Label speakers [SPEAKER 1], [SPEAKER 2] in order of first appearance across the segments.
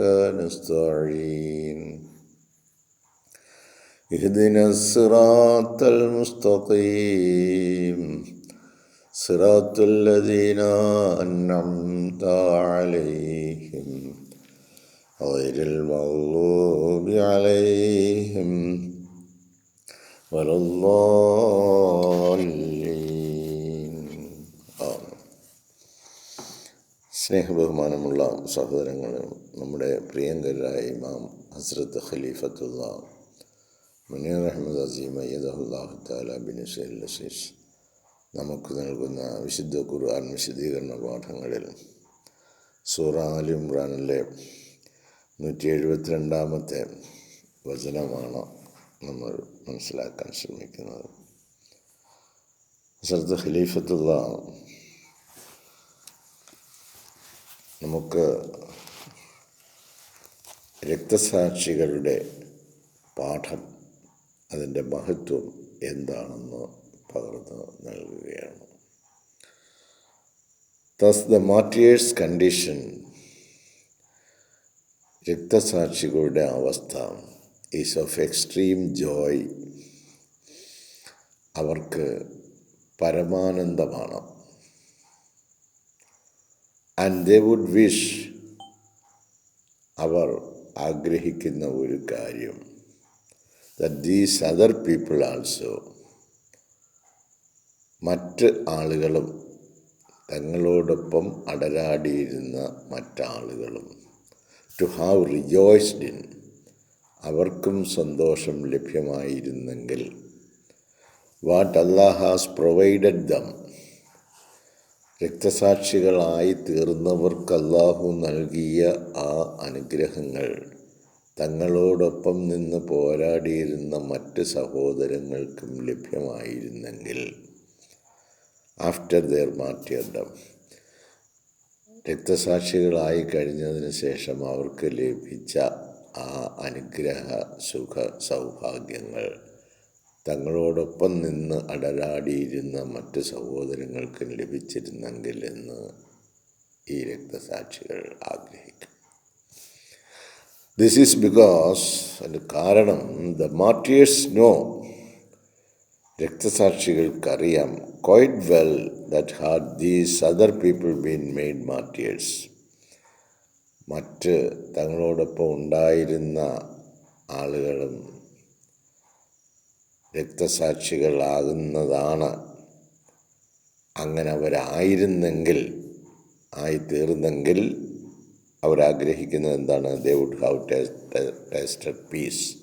[SPEAKER 1] نستعين. اهدنا الصراط المستقيم. صراط الذين أنعمت عليهم غير المغلوب عليهم ولا الضالين. സ്നേഹബഹുമാനമുള്ള സഹോദരങ്ങളും നമ്മുടെ പ്രിയങ്കരായ ഇമാം ഹസ്രത്ത് ഖലീഫത്തുള്ള മുനീർ അഹമ്മദ് അസീം അയ്യദുല്ലാഹു താല ബിൻ നമുക്ക് നൽകുന്ന വിശുദ്ധ ഖുർആൻ വിശദീകരണ പാഠങ്ങളിൽ സൂറ ഇമ്രാനിലെ നൂറ്റി എഴുപത്തിരണ്ടാമത്തെ വചനമാണ് നമ്മൾ മനസ്സിലാക്കാൻ ശ്രമിക്കുന്നത്. ഹസ്രത്ത് ഖലീഫത്തുള്ള നമുക്ക് രക്തസാക്ഷികളുടെ പാഠം അതിന്റെ മഹത്വം എന്താണെന്ന് പകർന്നു നൽകുകയാണ്. തസ് ദ മാറ്റിയേഴ്സ് കണ്ടീഷൻ രക്തസാക്ഷികളുടെ അവസ്ഥ ഈസ് ഓഫ് എക്സ്ട്രീം ജോയ് അവർക്ക് പരമാനന്ദമാണ്. ആൻഡ് ദേ വുഡ് വിഷ് അവർ ആഗ്രഹിക്കുന്ന ഒരു കാര്യം that these other people also മറ്റ് ആളുകളും തങ്ങളോടൊപ്പം അടരാടിയിരുന്ന മറ്റാളുകളും ടു ഹാവ് റിജോയ്സ്ഡ് ഇൻ അവർക്കും സന്തോഷം ലഭ്യമായിരുന്നെങ്കിൽ what Allah has provided them രക്തസാക്ഷികളായി തീർന്നവർക്ക് അല്ലാഹു നൽകിയ ആ അനുഗ്രഹങ്ങൾ തങ്ങളോടൊപ്പം നിന്ന് പോരാടിയിരുന്ന മറ്റ് സഹോദരങ്ങൾക്കും ലഭ്യമായിരുന്നെങ്കിൽ. ആഫ്റ്റർ ദെയർ മാറ്റിയഡം രക്തസാക്ഷികളായി കഴിഞ്ഞതിന് ശേഷം അവർക്ക് ലഭിച്ച ആ അനുഗ്രഹ സുഖ സൗഭാഗ്യങ്ങൾ തങ്ങളോടൊപ്പം നിന്ന് അടരാടിയിരുന്ന മറ്റ് സഹോദരങ്ങൾക്കും ലഭിച്ചിരുന്നെങ്കിൽ എന്ന് ഈ രക്തസാക്ഷികൾ ആഗ്രഹിക്കും. ദിസ് ഈസ് ബിക്കോസ് അതിന്റെ കാരണം the martyrs know രക്തസാക്ഷികൾക്കറിയാം quite well that had these other people been made martyrs മറ്റ് തങ്ങളോടൊപ്പം ഉണ്ടായിരുന്ന ആളുകളും രക്തസാക്ഷികളാകുന്നതാണ്. അങ്ങനെ അവരായിരുന്നെങ്കിൽ ആയിത്തീർന്നെങ്കിൽ അവരാഗ്രഹിക്കുന്നത് എന്താണ്? They would have tasted peace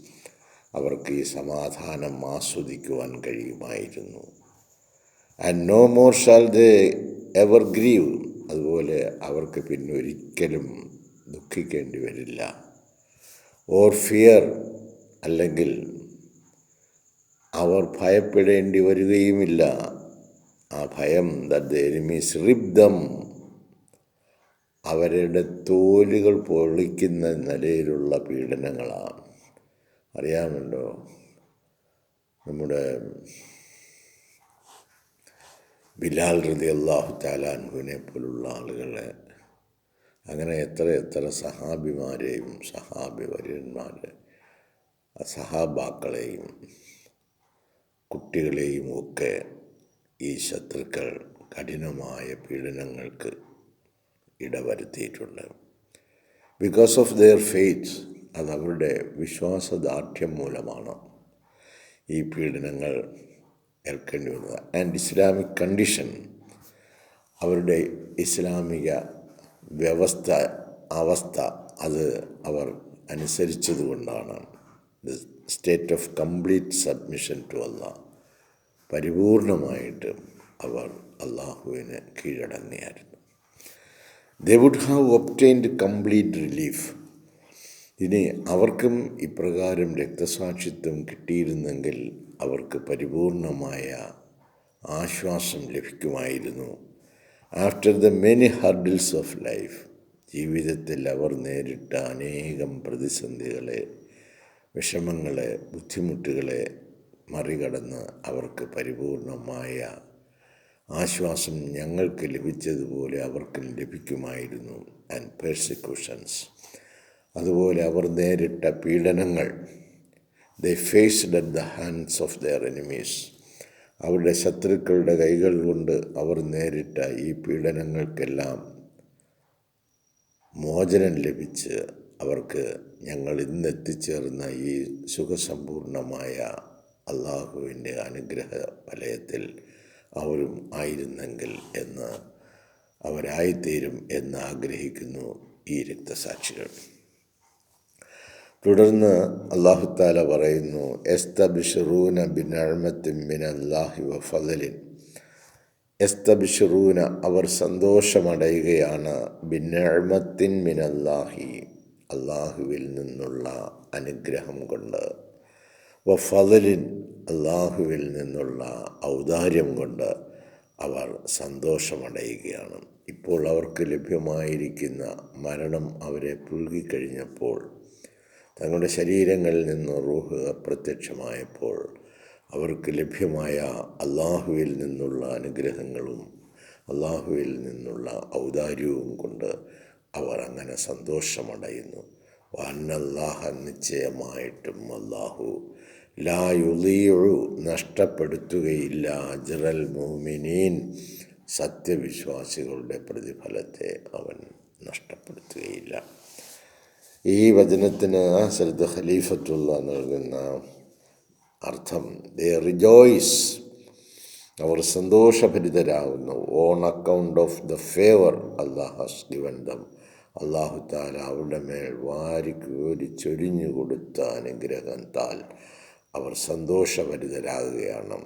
[SPEAKER 1] അവർക്ക് ഈ സമാധാനം ആസ്വദിക്കുവാൻ കഴിയുമായിരുന്നു. And no more shall they ever grieve അതുപോലെ അവർക്ക് പിന്നെ ഒരിക്കലും ദുഃഖിക്കേണ്ടി വരില്ല. ഓർ ഫിയർ അല്ലെങ്കിൽ അവർ ഭയപ്പെടേണ്ടി വരികയുമില്ല. ആ ഭയം ദ എനിമീസ് റിബ്ദം അവരുടെ തോലുകൾ പൊളിക്കുന്ന നിലയിലുള്ള പീഡനങ്ങളാണ്. അറിയാമല്ലോ നമ്മുടെ ബിലാൽ റതി അള്ളാഹു താലാൻഹുവിനെ പോലുള്ള ആളുകളെ അങ്ങനെ എത്ര എത്ര സഹാബിമാരെയും സഹാബി വര്യന്മാരെ സഹാബാക്കളെയും കുട്ടികളെയും ഒക്കെ ഈ ശത്രുക്കൾ കഠിനമായ പീഡനങ്ങൾക്ക് ഇടവരുത്തിയിട്ടുണ്ട്. ബിക്കോസ് ഓഫ് ദെയർ ഫെയ്ത്ത് അത് അവരുടെ വിശ്വാസദാർഢ്യം മൂലമാണ് ഈ പീഡനങ്ങൾ ഏൽക്കേണ്ടി വന്നത്. ആൻഡ് ഇസ്ലാമിക് കണ്ടീഷൻ അവരുടെ ഇസ്ലാമിക വ്യവസ്ഥ അവസ്ഥ അത് അവർ അനുസരിച്ചതുകൊണ്ടാണ്. The state of complete submission to Allah പരിപൂർണമായിട്ട് അവർ അള്ളാഹുവിന് കീഴടങ്ങിയായിരുന്നു. They would have obtained complete relief ഇനി അവർക്കും ഇപ്രകാരം രക്തസാക്ഷിത്വം കിട്ടിയിരുന്നെങ്കിൽ അവർക്ക് പരിപൂർണമായ ആശ്വാസം ലഭിക്കുമായിരുന്നു. After the many hurdles of life ജീവിതത്തിൽ അവർ നേരിട്ട അനേകം പ്രതിസന്ധികളെ വിഷമങ്ങളെ ബുദ്ധിമുട്ടുകളെ മറികടന്ന് അവർക്ക് പരിപൂർണമായ ആശ്വാസം ഞങ്ങൾക്ക് ലഭിച്ചതുപോലെ അവർക്കും ലഭിക്കുമായിരുന്നു ആൻഡ് പേഴ്സിക്യൂഷൻസ് അതുപോലെ അവർ നേരിട്ട പീഡനങ്ങൾ. The faced at the hands of their enemies അവരുടെ ശത്രുക്കളുടെ കൈകൾ കൊണ്ട് അവർ നേരിട്ട ഈ പീഡനങ്ങൾക്കെല്ലാം മോചനം ലഭിച്ച് അവർക്ക് ഞങ്ങൾ ഇന്ന് എത്തിച്ചേർന്ന ഈ സുഖസമ്പൂർണമായ അള്ളാഹുവിന്റെ അനുഗ്രഹ വലയത്തിൽ അവരും ആയിരുന്നെങ്കിൽ എന്ന് അവരായിത്തീരും എന്ന് ആഗ്രഹിക്കുന്നു ഈ രക്തസാക്ഷികൾ. തുടർന്ന് അള്ളാഹുത്താല പറയുന്നു എസ്തബിഷറൂന ബിനഴമത്തിൻ മിൻ അള്ളാഹി വഫലിൻ എസ്തബിഷറൂന അവർ സന്തോഷമടയുകയാണ്. ബിനഴമത്തിൻ മിൻ അള്ളാഹി അള്ളാഹുവിൽ നിന്നുള്ള അനുഗ്രഹം കൊണ്ട് വഫലിൻ അള്ളാഹുവിൽ നിന്നുള്ള ഔദാര്യം കൊണ്ട് അവർ സന്തോഷമടയുകയാണ്. ഇപ്പോൾ അവർക്ക് ലഭ്യമായിരിക്കുന്ന മരണം അവരെ പുൽകിക്കഴിഞ്ഞപ്പോൾ തങ്ങളുടെ ശരീരങ്ങളിൽ നിന്ന് റൂഹ് അപ്രത്യക്ഷമായപ്പോൾ അവർക്ക് ലഭ്യമായ അള്ളാഹുവിൽ നിന്നുള്ള അനുഗ്രഹങ്ങളും അള്ളാഹുവിൽ നിന്നുള്ള ഔദാര്യവും കൊണ്ട് അവർ അങ്ങനെ സന്തോഷമടയുന്നു. വന്നല്ലാഹ നിശ്ചയമായിട്ടും അള്ളാഹു ലായുളിയു നഷ്ടപ്പെടുത്തുകയില്ല അജ്റൽ മോമിനീൻ സത്യവിശ്വാസികളുടെ പ്രതിഫലത്തെ അവൻ നഷ്ടപ്പെടുത്തുകയില്ല. ഈ വചനത്തിന് ശ്രദ്ധ ഖലീഫത്തുള്ള നൽകുന്ന അർത്ഥം ദേ റിജോയ്സ് അവർ സന്തോഷഭരിതരാകുന്നു. On account of the favour Allah has given them. അള്ളാഹു താല അവരുടെ മേൽ വാരിക്കോരി ചൊരിഞ്ഞു കൊടുത്ത അനുഗ്രഹത്താൽ അവർ സന്തോഷഭരിതരാകുകയാണ്.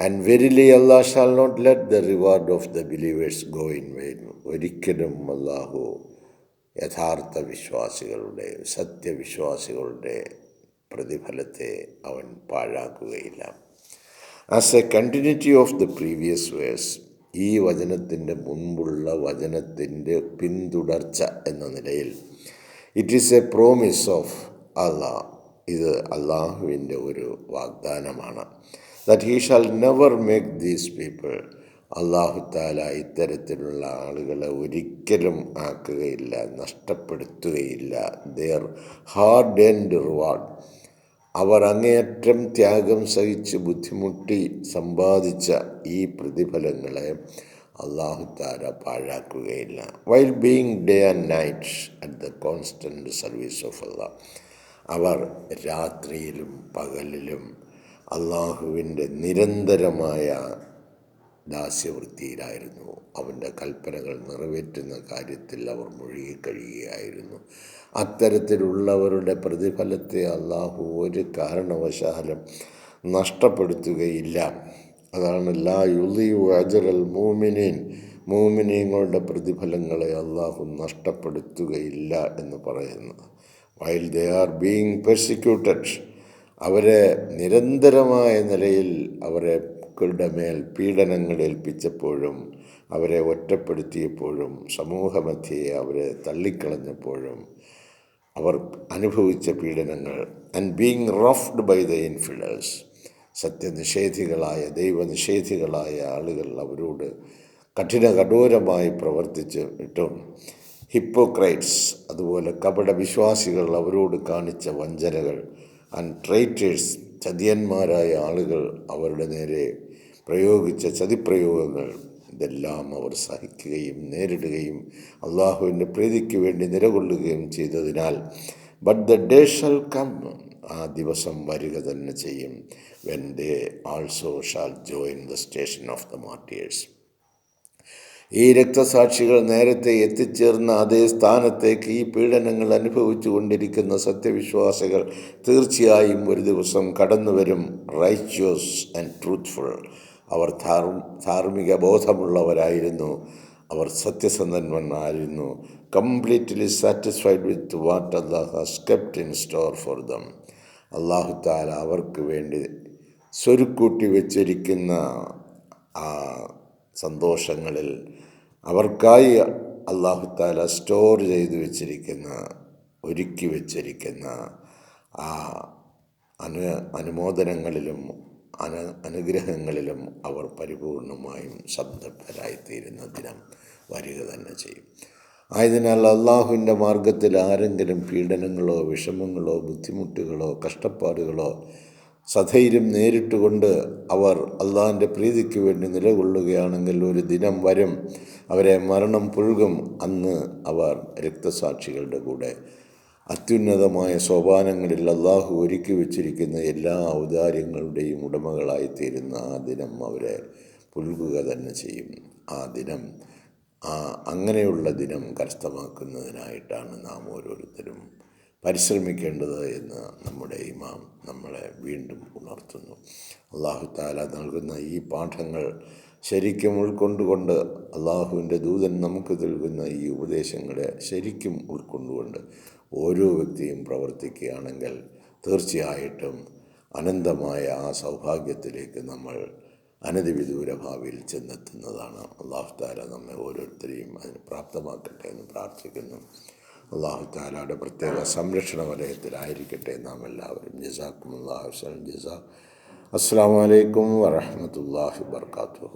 [SPEAKER 1] And verily Allah shall not let the reward of the believers go in vain ഒരിക്കലും അള്ളാഹു യഥാർത്ഥ വിശ്വാസികളുടെ സത്യവിശ്വാസികളുടെ പ്രതിഫലത്തെ അവൻ പാഴാക്കുകയില്ല. As a continuity of the previous verse ഈ വചനത്തിന്റെ മുൻപുള്ള വചനത്തിന്റെ പിന്തുടർച്ച എന്ന നിലയിൽ it is a promise of Allah ഇത് അള്ളാഹുവിന്റെ ഒരു വാഗ്ദാനമാണ്. That he shall never make these people അള്ളാഹു താല ഇത്തരത്തിലുള്ള ആളുകളെ ഒരിക്കലും ആക്കുകയില്ല നഷ്ടപ്പെടുത്തുകയില്ല. ദർ ഹാർഡ് ആൻഡ് റിവാർഡ് അവർ അങ്ങേയറ്റം ത്യാഗം സഹിച്ച് ബുദ്ധിമുട്ടി സമ്പാദിച്ച ഈ പ്രതിഫലങ്ങളെ അള്ളാഹു താര പാഴാക്കുകയില്ല. While being day and night at the constant service of Allah അവർ രാത്രിയിലും പകലിലും അള്ളാഹുവിന്റെ നിരന്തരമായ ദാസ്യവൃത്തിയിലായിരുന്നു. അവന്റെ കൽപ്പനകൾ നിറവേറ്റുന്ന കാര്യത്തിൽ അവർ മുഴുകിക്കഴിയുകയായിരുന്നു അത്തരത്തിലുള്ളവരുടെ പ്രതിഫലത്തെ അള്ളാഹു ഒരു കാരണവശാലും നഷ്ടപ്പെടുത്തുകയില്ല. അതാണ് ലാ യുലിയു അജറൽ മൂമിനീൻ മൂമിനീങ്ങളുടെ പ്രതിഫലങ്ങളെ അള്ളാഹു നഷ്ടപ്പെടുത്തുകയില്ല എന്ന് പറയുന്നത്. While they are being persecuted അവരെ നിരന്തരമായ നിലയിൽ അവരെ മേൽ പീഡനങ്ങൾ ഏൽപ്പിച്ചപ്പോഴും അവരെ ഒറ്റപ്പെടുത്തിയപ്പോഴും സമൂഹമധ്യയെ അവരെ തള്ളിക്കളഞ്ഞപ്പോഴും അവർ അനുഭവിച്ച പീഡനങ്ങൾ and being roughed by the infidels സത്യനിഷേധികളായ ദൈവനിഷേധികളായ ആളുകൾ അവരോട് കഠിന കഠോരമായി പ്രവർത്തിച്ചിട്ടും ഹിപ്പോക്രൈറ്റ്സ് അതുപോലെ കപട വിശ്വാസികൾ അവരോട് കാണിച്ച വഞ്ചനകൾ ആൻഡ് ട്രൈറ്റേഴ്സ് ചതിയന്മാരായ ആളുകൾ അവരുടെ നേരെ പ്രയോഗിച്ച ചതിപ്രയോഗങ്ങൾ ഇതെല്ലാം അവർ സഹിക്കുകയും നേരിടുകയും അള്ളാഹുവിന്റെ പ്രീതിക്ക് വേണ്ടി നിലകൊള്ളുകയും ചെയ്തതിനാൽ but the day shall come ആ ദിവസം വരിക തന്നെ ചെയ്യും. When they also shall join the station of the martyrs ഈ രക്തസാക്ഷികൾ നേരത്തെ എത്തിച്ചേർന്ന അതേ സ്ഥാനത്തേക്ക് ഈ പീഡനങ്ങൾ അനുഭവിച്ചു കൊണ്ടിരിക്കുന്ന സത്യവിശ്വാസികൾ തീർച്ചയായും ഒരു ദിവസം കടന്നുവരും. റൈച്വസ് ആൻഡ് ട്രൂത്ത്ഫുൾ അവർ ധാർ ധാർമ്മിക ബോധമുള്ളവരായിരുന്നു. അവർ സത്യസന്ധന്മാരായിരുന്നു. Completely satisfied with what Allah has kept in store for them അള്ളാഹു താല അവർക്ക് വേണ്ടി സ്വരുക്കൂട്ടി വെച്ചിരിക്കുന്ന സന്തോഷങ്ങളിൽ അവർക്കായി അള്ളാഹു താല സ്റ്റോർ ചെയ്തു വെച്ചിരിക്കുന്ന ഒരുക്കി വെച്ചിരിക്കുന്ന ആ അനു അനുമോദനങ്ങളിലും അന അനുഗ്രഹങ്ങളിലും അവർ പരിപൂർണമായും സംതൃപ്തരായിത്തീരുന്ന ദിനം വരിക തന്നെ ചെയ്യും. ആയതിനാൽ അള്ളാഹുവിന്റെ മാർഗത്തിൽ ആരെങ്കിലും പീഡനങ്ങളോ വിഷമങ്ങളോ ബുദ്ധിമുട്ടുകളോ കഷ്ടപ്പാടുകളോ സധൈര്യം നേരിട്ടുകൊണ്ട് അവർ അള്ളാഹിന്റെ പ്രീതിക്ക് വേണ്ടി നിലകൊള്ളുകയാണെങ്കിൽ ഒരു ദിനം വരും അവരെ മരണം പുഴുകും അന്ന് അവർ രക്തസാക്ഷികളുടെ കൂടെ. അത്യുന്നതമായ സോപാനങ്ങളിൽ അള്ളാഹു ഒരുക്കി വച്ചിരിക്കുന്ന എല്ലാ ഔദാര്യങ്ങളുടെയും ഉടമകളായിത്തീരുന്ന ആ ദിനം അവരെ പുൽകുക തന്നെ ചെയ്യും. ആ ദിനം ആ അങ്ങനെയുള്ള ദിനം കരസ്ഥമാക്കുന്നതിനായിട്ടാണ് നാം ഓരോരുത്തരും പരിശ്രമിക്കേണ്ടത് എന്ന് നമ്മുടെ ഇമാം നമ്മളെ വീണ്ടും ഉണർത്തുന്നു. അള്ളാഹു താല നൽകുന്ന ഈ പാഠങ്ങൾ ശരിക്കും ഉൾക്കൊണ്ടുകൊണ്ട് അള്ളാഹുവിന്റെ ദൂതൻ നമുക്ക് നൽകുന്ന ഈ ഉപദേശങ്ങളെ ശരിക്കും ഉൾക്കൊണ്ടുകൊണ്ട് ഓരോ വ്യക്തിയും പ്രവർത്തിക്കുകയാണെങ്കിൽ തീർച്ചയായിട്ടും അനന്തമായ ആ സൗഭാഗ്യത്തിലേക്ക് നമ്മൾ അനധിവിദൂര ഭാവിയിൽ ചെന്നെത്തുന്നതാണ്. അള്ളാഹു താല നമ്മെ ഓരോരുത്തരെയും അതിന് പ്രാപ്തമാക്കട്ടെ എന്ന് പ്രാർത്ഥിക്കുന്നു. അള്ളാഹു താലയുടെ പ്രത്യേക സംരക്ഷണ വലയത്തിലായിരിക്കട്ടെ നാം എല്ലാവരും ജസാക്കും അള്ളാഹു ജസാ. അസ്സാം വലൈക്കും വറഹമത്തല്ലാഹി വർക്കാത്തു